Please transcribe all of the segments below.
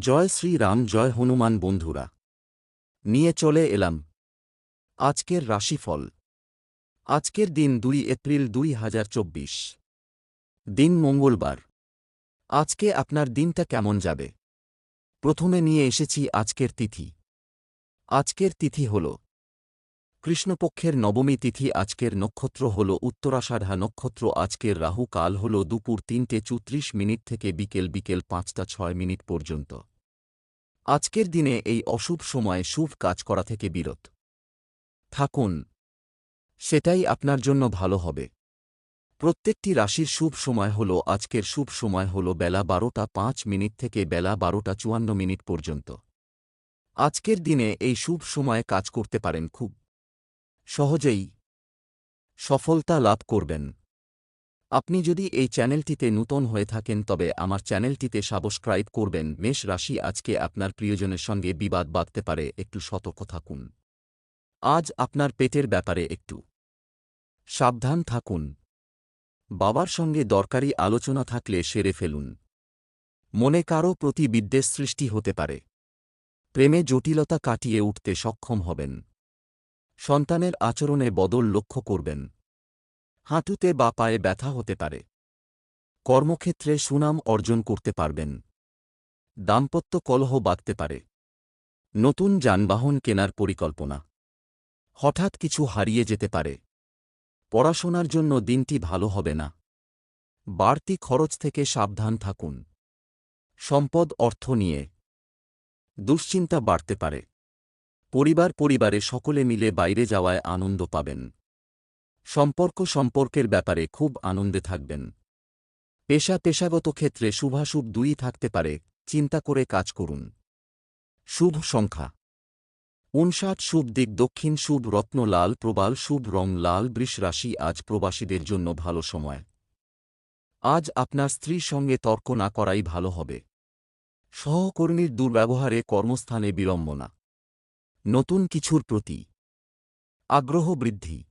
জয় শ্রীরাম জয় হনুমান বন্ধুরা। নিয়ে চলে এলাম। আজকের রাশিফল। আজকের দিন দুই এপ্রিল দুই হাজার চব্বিশ। দিন মঙ্গলবার। আজকে আপনার দিনটা কেমন যাবে? প্রথমে নিয়ে এসেছি আজকের তিথি। আজকের তিথি হল কৃষ্ণপক্ষের নবমী তিথি আজকের নক্ষত্র হল উত্তরাষাঢ়া নক্ষত্র। আজকের রাহু কাল হল দুপুর তিনটে চুত্রিশ মিনিট থেকে বিকেল বিকেল পাঁচটা ছয় মিনিট পর্যন্ত। আজকের দিনে এই অশুভ সময়ে শুভ কাজ করা থেকে বিরত। থাকুন। সেটাই আপনার জন্য ভালো হবে। প্রত্যেকটি রাশির শুভ সময় হল, আজকের শুভ সময় হল বেলা বারোটা পাঁচ মিনিট থেকে বেলা বারোটা চুয়ান্ন মিনিট পর্যন্ত। আজকের দিনে এই শুভ সময়ে কাজ করতে পারেন খুব সহজেই সফলতা লাভ করবেন। আপনি যদি এই চ্যানেলটিতে নূতন হয়ে থাকেন, তবে আমার চ্যানেলটিতে সাবস্ক্রাইব করবেন। মেষ রাশি আজকে আপনার প্রিয়জনের সঙ্গে বিবাদ বাঁধতে পারে। একটু সতর্ক থাকুন। আজ আপনার পেটের ব্যাপারে একটু সাবধান থাকুন। বাবার সঙ্গে দরকারি আলোচনা থাকলে সেরে ফেলুন। মনে কারও প্রতি বিদ্বেষ সৃষ্টি হতে পারে। প্রেমে জটিলতা কাটিয়ে উঠতে সক্ষম হবেন। সন্তানের আচরণে বদল লক্ষ্য করবেন। হাঁটুতে বা পায়ে ব্যথা হতে পারে। কর্মক্ষেত্রে সুনাম অর্জন করতে পারবেন। দাম্পত্য কলহ বাঁধতে পারে। নতুন যানবাহন কেনার পরিকল্পনা। হঠাৎ কিছু হারিয়ে যেতে পারে। পড়াশোনার জন্য দিনটি ভালো হবে না। বাড়তি খরচ থেকে সাবধান থাকুন। সম্পদ অর্থ নিয়ে। দুশ্চিন্তা বাড়তে পারে। পরিবার পরিবারে সকলে মিলে বাইরে যাওয়ায় আনন্দ পাবেন। সম্পর্ক সম্পর্কের ব্যাপারে খুব আনন্দে থাকবেন। পেশা পেশাগত ক্ষেত্রে শুভাশুভ দুই থাকতে পারে, চিন্তা করে কাজ করুন। শুভ সংখ্যা। উনষাট শুভ দিক, দক্ষিণ শুভ রত্ন লাল, প্রবাল শুভ রং লাল, বৃষ রাশি, আজ প্রবাসীদের জন্য ভালো সময়। আজ আপনার স্ত্রীর সঙ্গে তর্ক না করাই ভালো হবে। সহকর্মীর দুর্ব্যবহারে কর্মস্থানে বিড়ম্বনা। নতুন কিছুর প্রতি আগ্রহ বৃদ্ধি।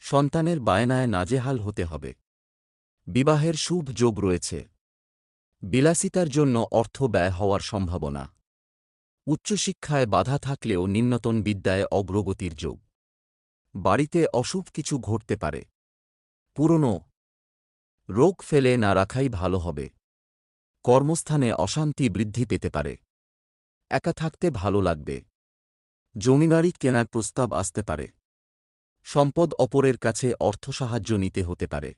সন্তানের বায়নায় নাজেহাল হতে হবে। বিবাহের শুভ যোগ রয়েছে। বিলাসিতার জন্য অর্থ ব্যয় হওয়ার সম্ভাবনা। উচ্চশিক্ষায় বাধা থাকলেও নিম্নতন বিদ্যায় অগ্রগতির যোগ। বাড়িতে অশুভ কিছু ঘটতে পারে। পুরনো রোগ ফেলে না রাখাই ভালো হবে। কর্মস্থানে অশান্তি বৃদ্ধি পেতে পারে। একা থাকতে ভালো লাগবে। জমিবাড়ি কেনার প্রস্তাব আসতে পারে। সম্পদ অপরের কাছে অর্থ সাহায্য নিতে হতে পারে।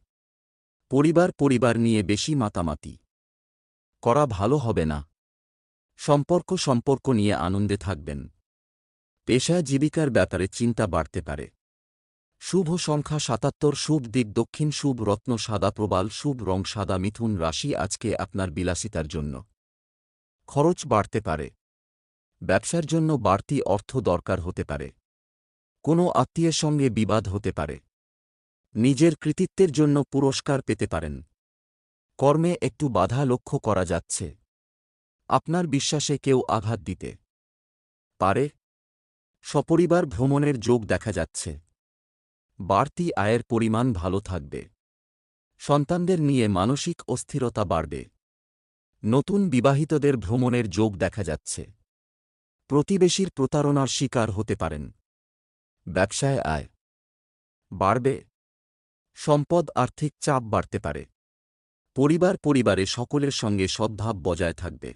পরিবার পরিবার নিয়ে বেশি মাতামাতি। করা ভালো হবে না। সম্পর্ক সম্পর্ক নিয়ে আনন্দে থাকবেন। পেশা জীবিকার ব্যাপারে চিন্তা বাড়তে পারে। শুভ সংখ্যা সাতাত্তর, শুভ দিক দক্ষিণ, শুভ রত্ন সাদা প্রবাল, শুভ রং সাদা মিথুন রাশি আজকে আপনার বিলাসিতার জন্য। খরচ বাড়তে পারে। ব্যবসার জন্য বাড়তি অর্থ দরকার হতে পারে। কোনো আত্মীয়ের সঙ্গে বিবাদ হতে পারে। নিজের কৃতিত্বের জন্য পুরস্কার পেতে পারেন। কর্মে একটু বাধা লক্ষ্য করা যাচ্ছে। আপনার বিশ্বাসে কেউ আঘাত দিতে পারে। সপরিবার ভ্রমণের যোগ দেখা যাচ্ছে। বাড়তি আয়ের পরিমাণ ভালো থাকবে। সন্তানদের নিয়ে মানসিক অস্থিরতা বাড়বে। নতুন বিবাহিতদের ভ্রমণের যোগ দেখা যাচ্ছে। প্রতিবেশীর প্রতারণার শিকার হতে পারেন। ব্যবসায় আয় বাড়বে। সম্পদ আর্থিক চাপ বাড়তে পারে। পরিবার পরিবারে সকলের সঙ্গে সদ্ভাব বজায় থাকবে।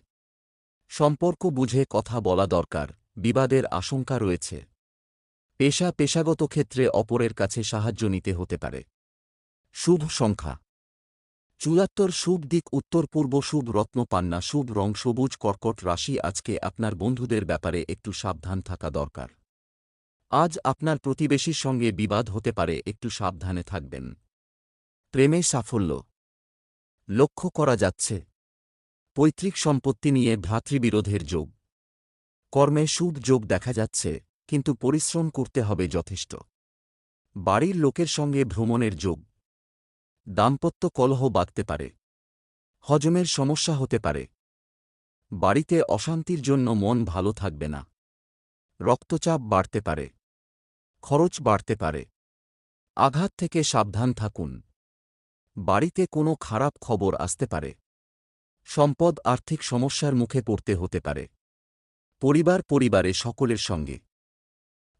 সম্পর্ক বুঝে কথা বলা দরকার, বিবাদের আশঙ্কা রয়েছে। পেশা পেশাগত ক্ষেত্রে অপরের কাছে সাহায্য নিতে হতে পারে। শুভ সংখ্যা চুয়াত্তর শুভ দিক, উত্তর পূর্ব শুভ, রত্ন পান্না শুভ, রং সবুজ, কর্কট রাশি, আজকে আপনার বন্ধুদের ব্যাপারে একটু সাবধান থাকা দরকার। আজ আপনার প্রতিবেশীর সঙ্গে বিবাদ হতে পারে, একটু সাবধানে থাকবেন। প্রেমে সাফল্য। লক্ষ্য করা যাচ্ছে। পৈতৃক সম্পত্তি নিয়ে ভ্রাতৃবিরোধের যোগ। কর্মে শুভ যোগ দেখা যাচ্ছে, কিন্তু পরিশ্রম করতে হবে যথেষ্ট। বাড়ির লোকের সঙ্গে ভ্রমণের যোগ। দাম্পত্য কলহ বাঁধতে পারে। হজমের সমস্যা হতে পারে। বাড়িতে অশান্তির জন্য মন ভালো থাকবে না। রক্তচাপ বাড়তে পারে। খরচ বাড়তে পারে। আঘাত থেকে সাবধান থাকুন। বাড়িতে কোনো খারাপ খবর আসতে পারে। সম্পদ আর্থিক সমস্যার মুখে পড়তে হতে পারে। পরিবার পরিবারে সকলের সঙ্গে।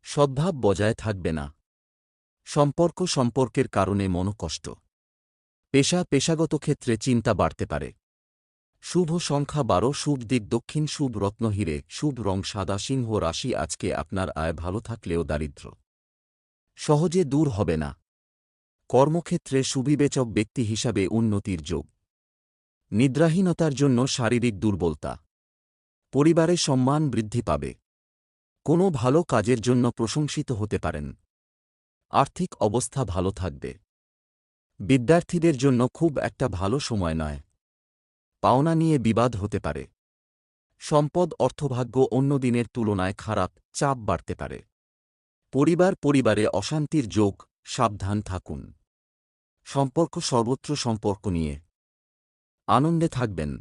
সদ্ভাব বজায় থাকবে না। সম্পর্ক সম্পর্কের কারণে মনোকষ্ট। পেশা পেশাগত ক্ষেত্রে চিন্তা বাড়তে পারে। শুভ সংখ্যা বারো, শুভ দিক দক্ষিণ, শুভ রত্ন হিরে, শুভ রং সাদা, সিংহ রাশি, আজকে আপনার আয় ভালো থাকলেও দারিদ্র। সহজে দূর হবে না। কর্মক্ষেত্রে সুবিবেচক ব্যক্তি হিসাবে উন্নতির যোগ। নিদ্রাহীনতার জন্য শারীরিক দুর্বলতা। পরিবারে সম্মান বৃদ্ধি পাবে। কোনো ভালো কাজের জন্য প্রশংসিত হতে পারেন। আর্থিক অবস্থা ভালো থাকবে। বিদ্যার্থীদের জন্য খুব একটা ভালো সময় নয়। পাওনা নিয়ে বিবাদ হতে পারে। সম্পদ অর্থভাগ্য অন্য দিনের তুলনায় খারাপ, চাপ বাড়তে পারে। পরিবার পরিবারে অশান্তির যোগ, সাবধান থাকুন। সম্পর্ক সর্বত্র সম্পর্ক নিয়ে। আনন্দে থাকবেন।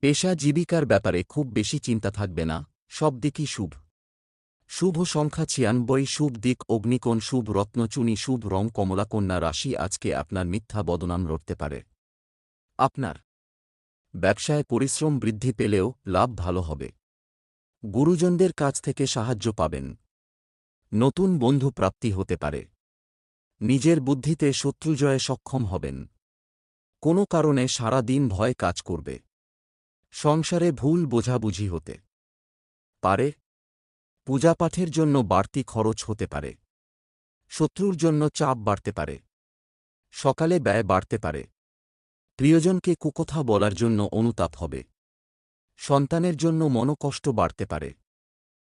পেশা জীবিকার ব্যাপারে খুব বেশি চিন্তা থাকবে না, সব দিকই শুভ। শুভ সংখ্যা ছিয়ানব্বই, শুভ দিক, অগ্নিকোণ, শুভ রত্নচুনি শুভ রং কমলাকন্যা রাশি, আজকে আপনার মিথ্যা বদনাম লড়তে পারে। আপনার ব্যবসায় পরিশ্রম বৃদ্ধি পেলেও লাভ ভালো হবে। গুরুজনদের কাছ থেকে সাহায্য পাবেন। নতুন বন্ধু প্রাপ্তি হতে পারে। নিজের বুদ্ধিতে শত্রুজয়ে সক্ষম হবেন। কোনো কারণে সারা দিন ভয় কাজ করবে। সংসারে ভুল বোঝাবুঝি হতে পারে। পূজাপাঠের জন্য বাড়তি খরচ হতে পারে। শত্রুর জন্য চাপ বাড়তে পারে। সকালে ব্যয় বাড়তে পারে। প্রিয়জনকে কুকথা বলার জন্য অনুতাপ হবে। সন্তানের জন্য মনকষ্ট বাড়তে পারে।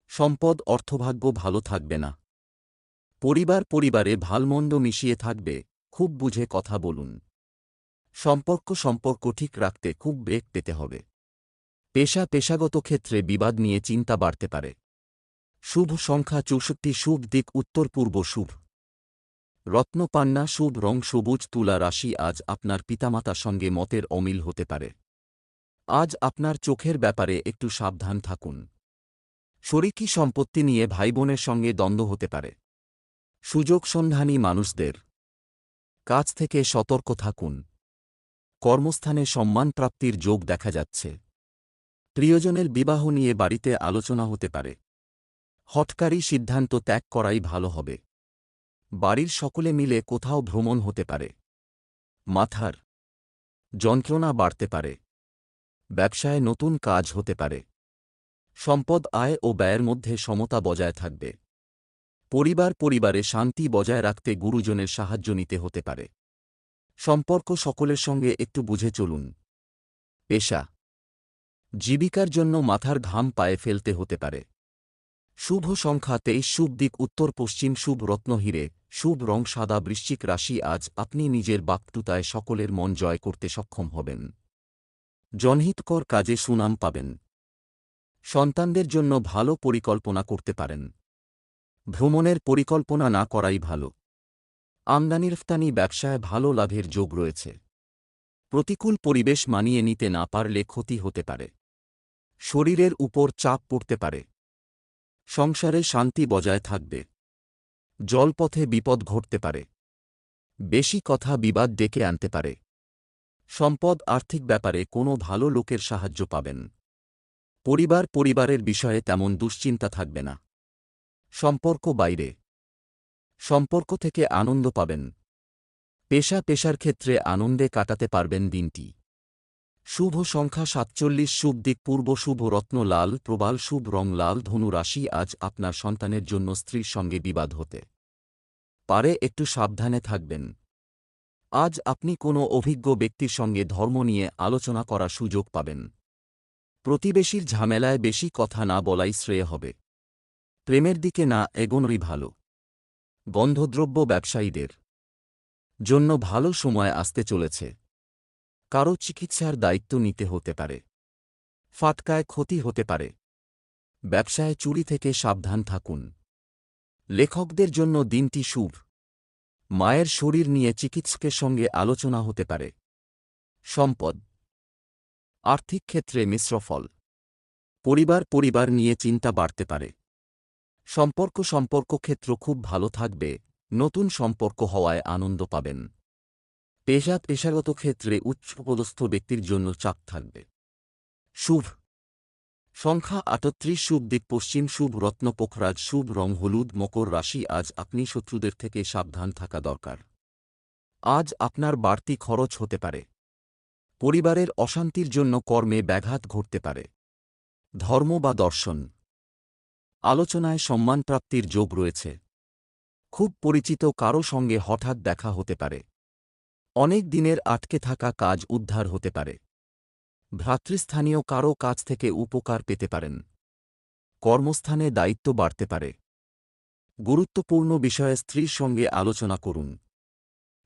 সম্পদ, অর্থভাগ্য ভালো থাকবে না। পরিবার পরিবারে ভালমন্দ মিশিয়ে থাকবে, খুব বুঝে কথা বলুন। সম্পর্ক সম্পর্ক ঠিক রাখতে খুব বেগ পেতে হবে। পেশা পেশাগত ক্ষেত্রে বিবাদ নিয়ে চিন্তা বাড়তে পারে। শুভ সংখ্যা চৌষট্টি, শুভ দিক উত্তর পূর্ব শুভ। রত্নপান্না, শুভ রং সবুজ, তুলা রাশি আজ আপনার পিতামাতার সঙ্গে মতের অমিল হতে পারে। আজ আপনার চোখের ব্যাপারে একটু সাবধান থাকুন। শরিকি সম্পত্তি নিয়ে ভাইবোনের সঙ্গে দ্বন্দ্ব হতে পারে। সুযোগ সন্ধানী মানুষদের। কাছ থেকে সতর্ক থাকুন। কর্মস্থানে সম্মান প্রাপ্তির যোগ দেখা যাচ্ছে। প্রিয়জনের বিবাহ নিয়ে বাড়িতে আলোচনা হতে পারে। হটকারী সিদ্ধান্ত ত্যাগ করাই ভালো হবে। বাড়ির সকলে মিলে কোথাও ভ্রমণ হতে পারে। মাথার যন্ত্রণা বাড়তে পারে। ব্যবসায় নতুন কাজ হতে পারে। সম্পদ আয় ও ব্যয়ের মধ্যে সমতা বজায় থাকবে। পরিবার পরিবারে শান্তি বজায় রাখতে গুরুজনের সাহায্য নিতে হতে পারে। সম্পর্ক সকলের সঙ্গে একটু বুঝে চলুন। পেশা। জীবিকার জন্য মাথার ঘাম পায়ে ফেলতে হতে পারে। শুভ সংখ্যা তেইশ, শুভ দিক উত্তর পশ্চিম, শুভ রত্নহীরে শুভ রং সাদা বৃশ্চিক রাশি আজ আপনি নিজের বাক্তুতায় সকলের মন জয় করতে সক্ষম হবেন। জনহিতকর কাজে সুনাম পাবেন। সন্তানদের জন্য ভালো পরিকল্পনা করতে পারেন। ভ্রমণের পরিকল্পনা না করাই ভালো। আমদানিরফতানি ব্যবসায় ভালো লাভের যোগ রয়েছে। প্রতিকূল পরিবেশ মানিয়ে নিতে না পারলে ক্ষতি হতে পারে। শরীরের উপর চাপ পড়তে পারে। সংসারে শান্তি বজায় থাকবে। জলপথে বিপদ ঘটতে পারে। বেশি কথা বিবাদ ডেকে আনতে পারে। সম্পদ আর্থিক ব্যাপারে কোনো ভালো লোকের সাহায্য পাবেন। পরিবার পরিবারের বিষয়ে তেমন দুশ্চিন্তা থাকবে না। সম্পর্ক বাইরে। সম্পর্ক থেকে আনন্দ পাবেন। পেশা পেশার ক্ষেত্রে আনন্দে কাটাতে পারবেন দিনটি। শুভ সংখ্যা সাতচল্লিশ, শুভ দিক পূর্ব শুভ রত্ন লাল, প্রবাল শুভ রং লাল, ধনু রাশি আজ আপনার সন্তানের জন্য স্ত্রীর সঙ্গে বিবাদ হতে পারে, একটু সাবধানে থাকবেন। আজ আপনি কোনো অভিজ্ঞ ব্যক্তির সঙ্গে ধর্ম নিয়ে আলোচনা করার সুযোগ পাবেন। প্রতিবেশীর ঝামেলায় বেশি কথা না বলাই শ্রেয় হবে। প্রেমের দিকে না এগোনোরই ভালো। গন্ধদ্রব্য ব্যবসায়ীদের জন্য ভালো সময় আসতে চলেছে। কারও চিকিৎসার দায়িত্ব নিতে হতে পারে। ফাটকায় ক্ষতি হতে পারে। ব্যবসায় চুরি থেকে সাবধান থাকুন। লেখকদের জন্য দিনটি শুভ। মায়ের শরীর নিয়ে চিকিৎসকের সঙ্গে আলোচনা হতে পারে। সম্পদ। আর্থিক ক্ষেত্রে মিশ্র ফল। পরিবার পরিবার নিয়ে চিন্তা বাড়তে পারে। সম্পর্ক সম্পর্ক ক্ষেত্র খুব ভালো থাকবে। নতুন সম্পর্ক হওয়ায় আনন্দ পাবেন। পেশা পেশাগত ক্ষেত্রে উচ্চপদস্থ ব্যক্তির জন্য চাপ থাকবে। শুভ। সংখ্যা আটত্রিশ শুভ দিক পশ্চিম শুভ রত্ন পোখরাজ শুভ রং হলুদ মকর রাশি আজ আপনি শত্রুদের থেকে সাবধান থাকা দরকার। আজ আপনার বাড়তি খরচ হতে পারে। পরিবারের অশান্তির জন্য কর্মে ব্যাঘাত ঘটতে পারে। ধর্ম বা দর্শন। আলোচনায় সম্মানপ্রাপ্তির যোগ রয়েছে। খুব পরিচিত কারও সঙ্গে হঠাৎ দেখা হতে পারে। অনেক দিনের আটকে থাকা কাজ উদ্ধার হতে পারে। ভ্রাতৃস্থানীয় কারও কাছ থেকে উপকার পেতে পারেন। কর্মস্থানে দায়িত্ব বাড়তে পারে। গুরুত্বপূর্ণ বিষয়ে স্ত্রীর সঙ্গে আলোচনা করুন।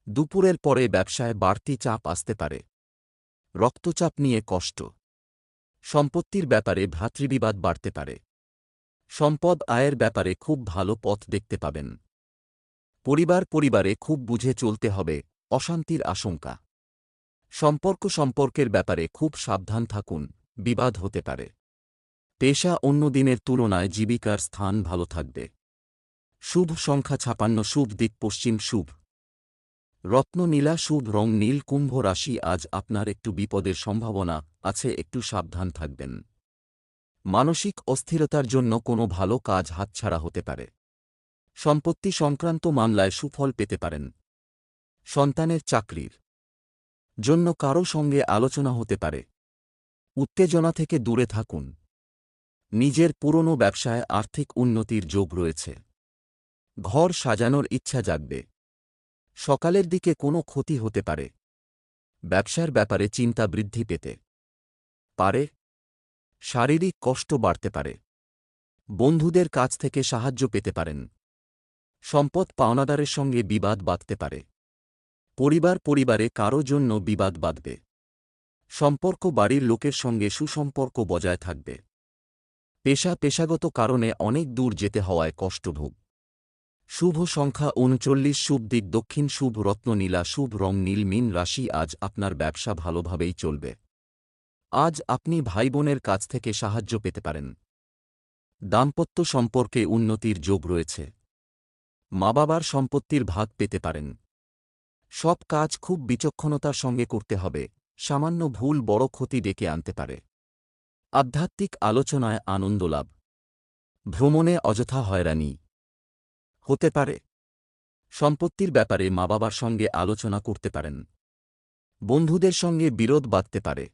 দুপুরের পরে ব্যবসায় বাড়তি চাপ আসতে পারে। রক্তচাপ নিয়ে কষ্ট। সম্পত্তির ব্যাপারে ভ্রাতৃবিবাদ বাড়তে পারে। সম্পদ আয়ের ব্যাপারে খুব ভালো পথ দেখতে পাবেন। পরিবার পরিবারে খুব বুঝে চলতে হবে। অশান্তির আশঙ্কা। সম্পর্ক সম্পর্কের ব্যাপারে খুব সাবধান থাকুন, বিবাদ হতে পারে। পেশা অন্য দিনের তুলনায় জীবিকার স্থান ভালো থাকবে। শুভ সংখ্যা ছাপান্ন, শুভ দিক পশ্চিম, শুভ। রত্ন নীলা, শুভ রং নীল, কুম্ভ রাশি আজ আপনার একটু বিপদের সম্ভাবনা আছে, একটু সাবধান থাকবেন। মানসিক অস্থিরতার জন্য কোনো ভালো কাজ হাতছাড়া হতে পারে। সম্পত্তি সংক্রান্ত মামলায় সুফল পেতে পারেন। সন্তানের চাকরির জন্য কারও সঙ্গে আলোচনা হতে পারে। উত্তেজনা থেকে দূরে থাকুন। নিজের পুরনো ব্যবসায় আর্থিক উন্নতির যোগ রয়েছে। ঘর সাজানোর ইচ্ছা জাগবে। সকালের দিকে কোনো ক্ষতি হতে পারে। ব্যবসার ব্যাপারে চিন্তা বৃদ্ধি পেতে পারে। শারীরিক কষ্ট বাড়তে পারে। বন্ধুদের কাছ থেকে সাহায্য পেতে পারেন। সম্পদ পাওনাদারের সঙ্গে বিবাদ বাঁধতে পারে। পরিবার পরিবারে কারও জন্য বিবাদ বাঁধবে। সম্পর্ক বাড়ির লোকের সঙ্গে সুসম্পর্ক বজায় থাকবে। পেশা পেশাগত কারণে অনেক দূর যেতে হওয়ায় কষ্টভোগ। শুভ সংখ্যা উনচল্লিশ, শুভ দিক দক্ষিণ, শুভ রত্ন নীলা, শুভ রং নীল, মিন রাশি আজ আপনার ব্যবসা ভালোভাবেই চলবে। আজ আপনি ভাই বোনের কাছ থেকে সাহায্য পেতে পারেন। দাম্পত্য সম্পর্কে উন্নতির যোগ রয়েছে। মা বাবার সম্পত্তির ভাগ পেতে পারেন। সব কাজ খুব বিচক্ষণতার সঙ্গে করতে হবে, সামান্য ভুল বড় ক্ষতি ডেকে আনতে পারে। আধ্যাত্মিক আলোচনায় আনন্দ লাভ। ভ্রমণে অযথা হয়রানি। হতে পারে। সম্পত্তির ব্যাপারে মা বাবার সঙ্গে আলোচনা করতে পারেন। বন্ধুদের সঙ্গে বিরোধ বাঁধতে পারে।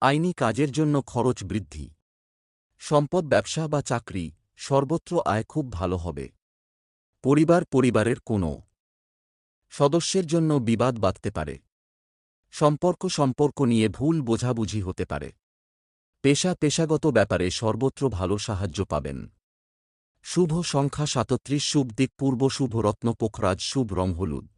আইনি কাজের জন্য খরচ বৃদ্ধি। সম্পদ, ব্যবসা বা চাকরি সর্বত্র আয় খুব ভালো হবে। পরিবার পরিবারের কোনো সদস্যের জন্য বিবাদ বাঁধতে পারে। সম্পর্ক সম্পর্ক নিয়ে ভুল বোঝাবুঝি হতে পারে। পেশা পেশাগত ব্যাপারে সর্বত্র ভালো সাহায্য পাবেন। শুভ সংখ্যা সাতত্রিশ, শুভ দিক পূর্ব, শুভ রত্ন, পোখরাজ, শুভ রং হলুদ।